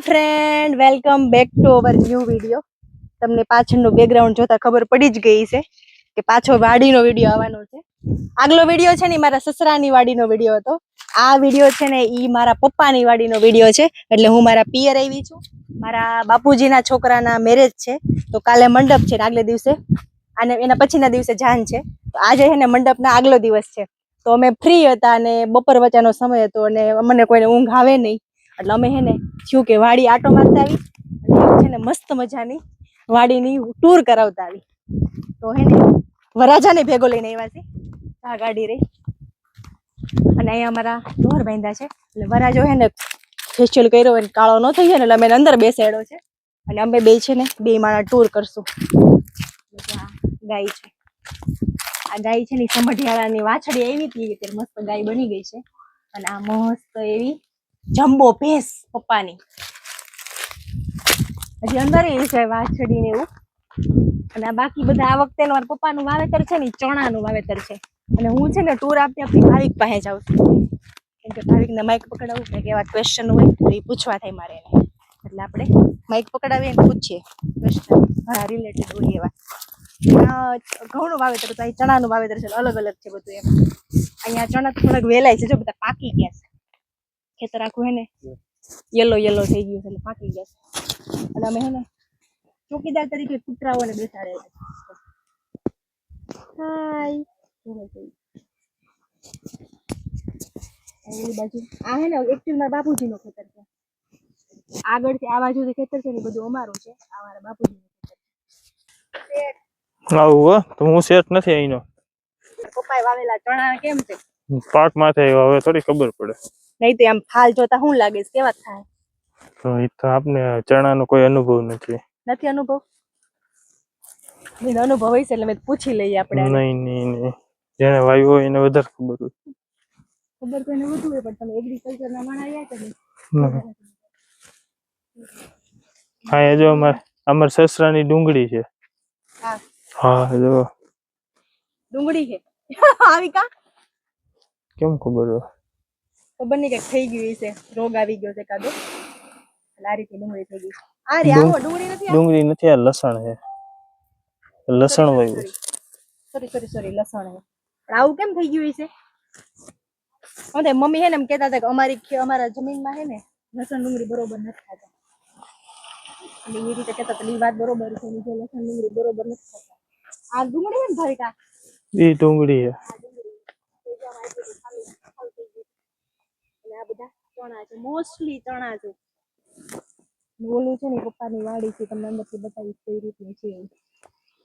Friend welcome back to our new video તમને પાછળનું background જોતા ખબર પડી જ ગઈ છે કે પાછો વાડીનો વીડિયો આવવાનો છે. આગલો વીડિયો છે ને મારા સસરાની વાડીનો વીડિયો હતો. આ વીડિયો છે ને એ મારા પપ્પાની વાડીનો વીડિયો છે. એટલે હું મારા પિયર આવી છું. મારા બાપુજીના છોકરાના મેરેજ છે. તો કાલે મંડપ છે આગલે દિવસે. અને એના પછીના દિવસે જાન છે. તો આજે છે ને મંડપના આગલો દિવસ છે. તો અમે ફ્રી હતા અને બપોર વચ્ચેનો સમય હતો અને અમને કોઈને ઊંઘ આવે નહીં. એટલે અમે હે ને કે વાડી આટો મારતા આવી અને છે ને મસ્ત મજાની વાડીની ટૂર કરાવતા આવી. તો હે ને વરાજાને ભેગો લઈને આવ્યા છે. આ ગાડી રહી અને અહીંયા અમારા ઢોર બાંધ્યા છે. એટલે વરાજો હે ને ફેશિયલ કર્યો હોય કાળો ન થઈ જાય ને એટલે અમે અંદર બેસાડ્યો છે. અને અમે બે છે ને બે માણા ટૂર કરશું. ગાય છે. આ ગાય છે ને સમઢિયાળાની વાછડી આવી હતી ત્યારે મસ્ત ગાય બની ગઈ છે. અને આ મસ્ત એવી જમ્બો ભેંસ. પપ્પાની. હજી અંદર એ છે વાછડી ને એવું. અને બાકી બધા આ વખતે મારા પપ્પાનું વાવેતર છે ને ચણાનું વાવેતર છે. અને હું છે ને ટૂર આપતી આપતી ભાવિક પાસે જાઉં છું. કેમ કે ભાવિકને માઇક પકડાવવું કે એવા ક્વેશ્ચન હોય તો એ પૂછવા થાય મારે. એટલે આપણે માઇક પકડાવીએ અને પૂછીએ. ક્વેશ્ચન ઘણા રિલેટેડ હોય એવા. ઘઉંનું વાવેતર તો અહીં ચણાનું વાવેતર છે અલગ અલગ છે બધું એમ. અહીંયા ચણા થોડાક વેલાય છે, જો બધા પાકી ગયા છે. ખેતર આખું હે ને યલો યલો થઈ ગયું છે એટલે પાકી ગયા અને અમે હે ને ચોકીદાર તરીકે કૂતરાઓને બેસાડેલા હાય. ઓલી બાજુ આ હે ને એકચ્યુઅલ મારા બાપુજીનું ખેતર છે. આગળથી આ બાજુ ખેતર છે ને બધું અમારું છે. આ મારા બાપુજીનું ખેતર આવું તો હું શેઠ નથી અહીંનો પપ્પાએ વાવેલા ચણા કેમ છે? પાક માથે હવે થોડી ખબર પડે. નહીં તો આમ ફાલ જોતા શું લાગે છે? કેવા થાય? તો એ તો આપને ચણાનો કોઈ અનુભવ નથી. નથી અનુભવ? એનો અનુભવ છે એટલે મેં પૂછી લઈએ આપણે નહીં નહીં નહીં. જેને વાયુ હોય એને વધારે ખબર હોય. ખબર તો એને વધુ હોય પણ તમે એગ્રીકલ્ચરના માણા આવ્યા કે નહીં હા એ જો અમાર અમાર સસરાની ડુંગળી છે. હા. હા જો. ડુંગળી છે? આવી કા? કેમ ખબર ખબર નહીં કે થઈ ગયું છે રોગ આવી ગયો છે કાદો. આ રીતે ડુંગળી થઈ ગઈ. આ રે આવો ડુંગળી નથી ડુંગળી નથી આ લસણ છે. લસણ વાવ્યું સોરી સોરી સોરી લસણ છે. પણ આવું કેમ થઈ ગયું છે અને મમ્મી હે ને એમ કહેતા હતા કે અમારી અમારા જમીનમાં હે ને લસણ ડુંગળી બરોબર નથી ખાતા. એટલે એ રીતે કહેતા હતા એ વાત બરોબર છે લસણ ડુંગળી બરોબર નથી ખાતા. આ ડુંગળી હે ને ભાવિકા? એ ડુંગળી છે. આ બધા ચણા છે મોસ્ટલી ચણા છે. ને ઓલું છે ને પપ્પાની વાડી છે તમને અંદરથી બતાવી કઈ રીતની છે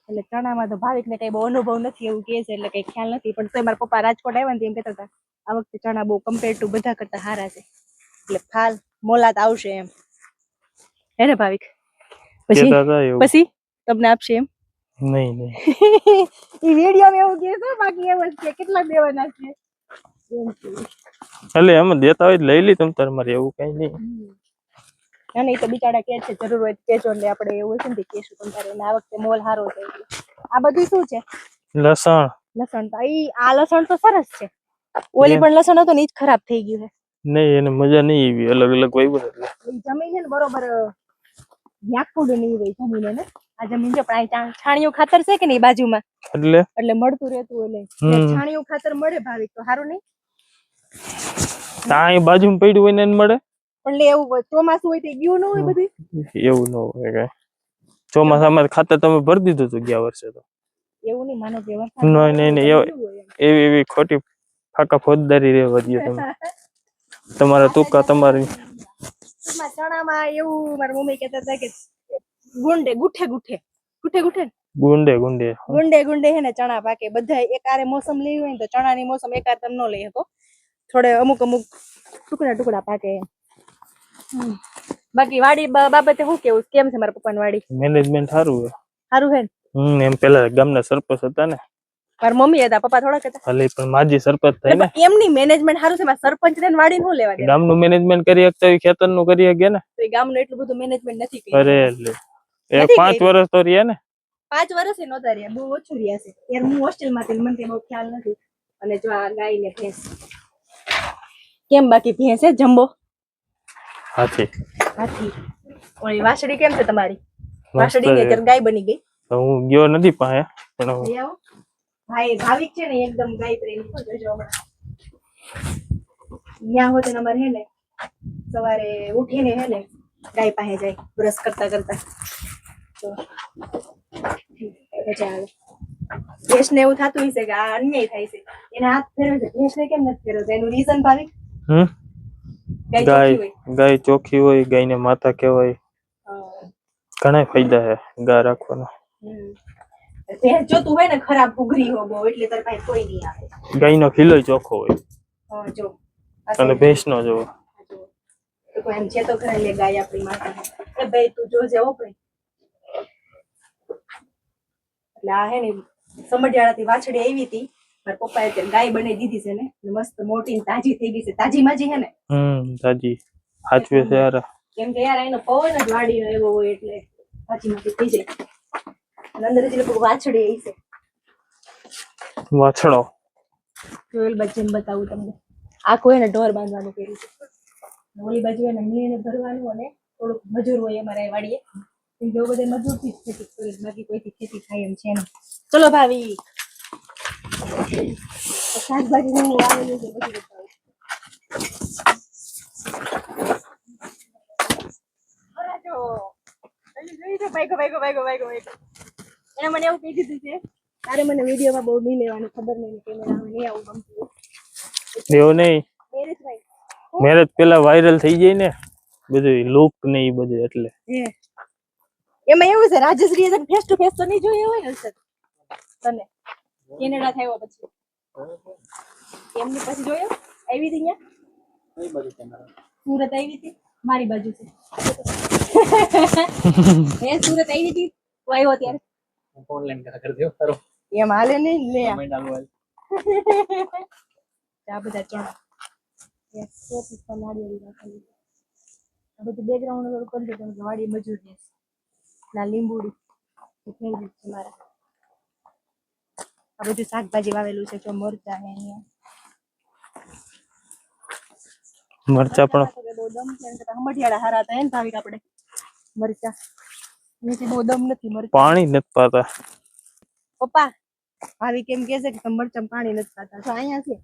એટલે ચણામાં તો ભાવિકને કઈ બહુ અનુભવ નથી એવું કહે છે એટલે કઈ ખ્યાલ નથી પણ તો મારા પપ્પા રાજકોટ આવ્યા ને એમ કહેતા હતા આ વખતે ચણા બહુ કમ્પેર ટુ બધા કરતા સારા છે. એટલે ફાલ મોલાત આવશે એમ. હે ને ભાવિક? પછી? પછી? તમને આપશે એમ? નહીં નહીં. એ વીડિયો એવું કહે છે બાકી એવું જ છે કેટલા દેવાના છે? એટલે એમ દેતા હોય લઈ લી તમ તાર મારે એવું કઈ નહીં. ના નહીં તો બિચારા કે છે જરૂર હોય કેજો એટલે આપણે એવું છે ને કેશું તમ અને આ વખતે મોલ હારો એટલે આ બધું શું છે? લસણ. લસણ તો ઈ આ લસણ તો સરસ છે. ઓલી પણ લસણ હતો ને ઈ જ ખરાબ થઈ ગયું છે. નહીં એને મજા નહીં એવી અલગ અલગ વાવ્યું ને એટલે. જમીન છે ને બરોબર યાકુડ નહીં હોય જમીન એને. આ જમીન છે પણ આ છાણિયું ખાતર છે કે નહીં બાજુમાં? એટલે? એટલે મળતું રહેતું એટલે. છાણિયું ખાતર મળે ભાવિક તો સારું નહીં? ત્યાં બાજુમાં પડ્યું હોય ને એને મળે? પણ લે એવું હોય, ચોમાસું હોય તો ગયું ન હોય બધું. એવું ન હોય કઈ. ચોમાસામાં ખાતર તમે ભરી દીધું હતું ગયા વર્ષે તો. એવું નહીં માનો કે વરસાદ નહીં, નહીં, નહીં, એવું-. એવી ખોટી ફાકા ફોજદારી રહેવા દો તમે. તમારા ટૂંકા તમારી ચણામાં એવું મારા મમ્મી કહેતા હતા કે ગુંડે ગુઠે ગુઠે. ગુઠે ગુઠે ગુંડે ગુંડે. ગુંડે ગુંડે હે ને ચણા પાકે. બધા એકારે મોસમ લેવી હોય ને તો ચણાની મોસમ એકાર તમે ન લઈ શકો. થોડે અમુક અમુક ટુકડા ટુકડા પાકે. બાકી વાડી બાબતે શું કેવું? કેમ છે મારા પપ્પાની વાડી? મેનેજમેન્ટ સારું છે. સારું છે હમ એમ પેલા ગામના સરપંચ હતા ને. મારા મમ્મી હતા પપ્પા થોડાક હતા. ભલે પણ માજી સરપંચ થઈ ને. એમની મેનેજમેન્ટ સારું છે મારા સરપંચ ને વાડી નું લેવા ગામ ગામનું મેનેજમેન્ટ કરી શકતા હોય ખેતરનું કરી શકે ને. તો એ ગામનું એટલું બધું મેનેજમેન્ટ નથી કર્યું. અરે એટલે. એ પાંચ વર્ષ તો રહ્યા ને. પાંચ વર્ષે નહોતા રહ્યા બહુ ઓછું રહ્યા છે. યાર હું હોસ્ટેલમાં હતી મને બહુ ખ્યાલ નથી. અને જો આ ગાય ને ભેંસ કેમ બાકી ભેંસે જમ્બો? હાથી. હાથી. ઓલી વાસડી કેમ છે તમારી? વાસડી ને. અત્યારે ગાય બની ગઈ? હું ગયો નથી પાસે પણ ભાઈ ભાવિક છે ને એકદમ ગાય પ્રેમી જોજો હમણાં ત્યાં હોતે નંબર હે ને સવારે ઉઠીને હે ને ગાય પાસે જાય બ્રશ કરતા કરતા. તો મજા આવે. ભેંસને એવું થતું હશે કે આ અન્યાય થાય છે. એને હાથ ફેરવે છે. ભેંસને કેમ નથી ફેરવતો? એનું રીઝન ભાવિક હમ? ગાય ચોખ્ખી હોય. ગાય ને ચોખ્ખી હોય ગાયને માતા કહેવાય. ઘણા ફાયદા છે ગાય રાખવાનો. ભેંસ જોતું હોય ને ખરાબ ઉઘરી હો બહુ એટલે તાર પાસે કોઈ નહીં આવે. ગાયનો ખીલો ચોખ્ખો હોય. જો. અને. ભેંસનો જો. તો એમ છે તો ઘરે લે ગાય આપણી માતા એ ભાઈ તું જોજે ભાઈ. એટલે આ હે ને સમઢિયાળાથી વાછડી આવી હતી. મારા પપ્પાએ અત્યારે ગાય બની દીધી છે ને મસ્ત મોટી તાજી થઈ ગઈ છે. તાજી માજી હે ને? હમ તાજી. સાચવે છે યાર. કેમ કે યાર એનો પવન જ વાડીનો એવો હોય એટલે તાજી માજી થઈ જાય. અંદર હજી લોકો વાછડી આવી છે. વાછડો. જોયેલ બાજુ બતાવું તમને. આખું એને ઢોર બાંધવાનું કર્યું છે. ઓલી બાજુ એને મીણ ભરવાનું અને થોડુંક મજૂર હોય અમારે વાડીએ. એવું બધે મજૂરથી જ ખેતી કરી બાકી કોઈથી ખેતી થાય એમ છે ચલો ભાવી શાકભાજી છે બધું એને મને એવું કહી દીધું છે તારે મને વિડીયોમાં બહુ નહીં લેવાનું ખબર નહીં કેમેરામાં નહીં આવું ગમતું. એવું નહીં? મેરેજ પેલા વાયરલ થઈ જાય ને બધું લુક ને એ બધું એટલે. એમાં એવું છે રાજેશ્રી ફેસ ટુ ફેસ તો નહીં જોયો હોય ને સર તને? કેનેડા થયો પછી. એમની પછી જોયો? આવી હતી અહીંયા સુરત આવી હતી? મારી બાજુ છે. એ સુરત આવી હતી? તું આવ્યો ત્યારે. ઓનલાઈન કરા કરી દો કરો એમ હાલે નહીં લે આ. બધા ચણા. યસ ટોપી પર નાળિયેરી રાખેલી આ બધું બેકગ્રાઉન્ડ કરી દીધું કે વાડી મજૂર છે. ના લીંબુડી. ગયું છે મારા. આ બધું શાકભાજી વાવેલું છે જો મરચા હે અહીંયા. મરચા પણ બહુ દમ છે હમઢિયાળા હારા હતા એને ભાવિક આપણે. મરચા. એનાથી બહુ દમ નથી મરચા. પાણી નથી પાતા. પપ્પા ભાવિક એમ કે છે કે મરચા પાણી નથી પાતા. તો અહીંયા છે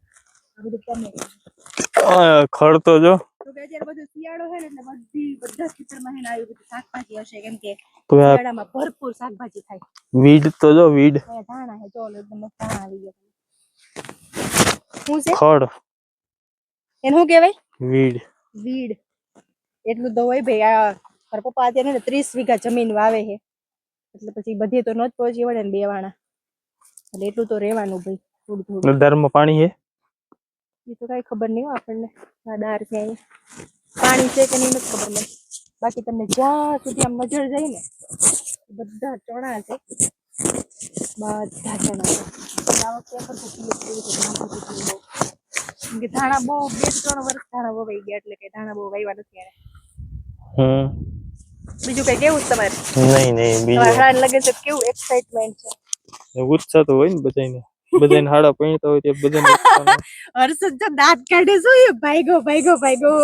આ બધું તમે. ખડ તો જો વીડ તો જો વીડ ખડ. એને શું કેવાય વીડ. વીડ. એટલું તો હોય ભાઈ આ પપ્પા અત્યારે ને ત્રીસ વીઘા જમીન વાવે છે. એટલે પછી બધી તો ન જ પહોંચી વળે ને બે વાણા. એટલે એટલું તો રહેવાનું ભાઈ થોડું પાણી છે? એ તો કઈ ખબર નહીં આપણને. ડાર છે પાણી છે કે નહીં ખબર નહીં બાકી તમને જ્યાં સુધી આમ નજર જાય ને બધા ચણા છે. બધા ચણા છે. આ વખતે ખબર ધાણા બહુ કે ધાણા બહુ બે ત્રણ વર્ષ ધાણા વવાઈ ગયા એટલે કે ધાણા બહુ વાવ્યા નથી હમ. બીજું કઈ કેવું તમારે? નહીં નહીં બીજું. હાડ છે કેવું એક્સાઇટમેન્ટ છે? ઉત્સાહ તો હોય ને બધાને બધાને હાડા પૈણતા હોય તે બધાને. હર્ષદ તો દાંત કાઢે શું એ ભાઈગો ભાઈગો ભાઈગો.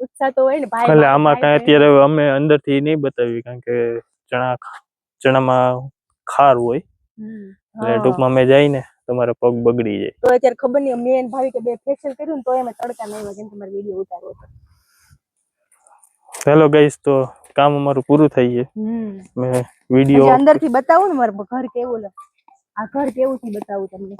ઉત્સાહ તો હોય ને ભાઈ એટલે આમાં કાંઈ અત્યારે અમે અંદરથી નહીં બતાવી કારણ કે ચણા ચણામાં ખાર હોય. એટલે ટૂંકમાં અમે જઈને તમારા પગ બગડી જાય. તો અત્યારે ખબર નહીં મેં અને ભાવી કે બે ફેશિયલ કર્યું ને તો એમાં તડકા નહીં વાગે તમારે વીડિયો ઉતારવો હતો. હેલો ગાઈસ તો કામ અમારું પૂરું થઈ ગયું. મેં વીડિયો અંદરથી બતાવું ને મારું ઘર કેવું આ ઘર કેવું થી બતાવું તમને?